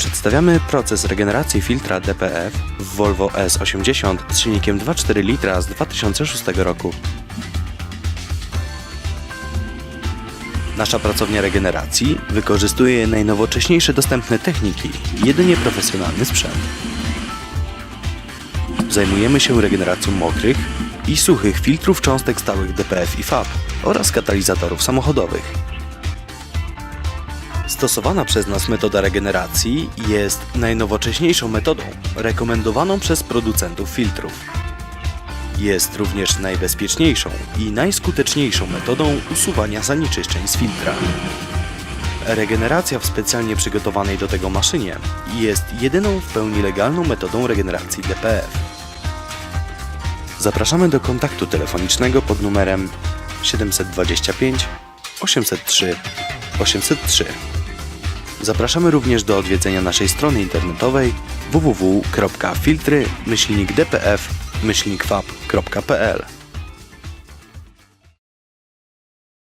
Przedstawiamy proces regeneracji filtra DPF w Volvo S80 z silnikiem 2,4 litra z 2006 roku. Nasza pracownia regeneracji wykorzystuje najnowocześniejsze dostępne techniki i jedynie profesjonalny sprzęt. Zajmujemy się regeneracją mokrych i suchych filtrów cząstek stałych DPF i FAB oraz katalizatorów samochodowych. Stosowana przez nas metoda regeneracji jest najnowocześniejszą metodą rekomendowaną przez producentów filtrów. Jest również najbezpieczniejszą i najskuteczniejszą metodą usuwania zanieczyszczeń z filtra. Regeneracja w specjalnie przygotowanej do tego maszynie jest jedyną w pełni legalną metodą regeneracji DPF. Zapraszamy do kontaktu telefonicznego pod numerem 725 803 803. Zapraszamy również do odwiedzenia naszej strony internetowej www.filtry-dpf-fab.pl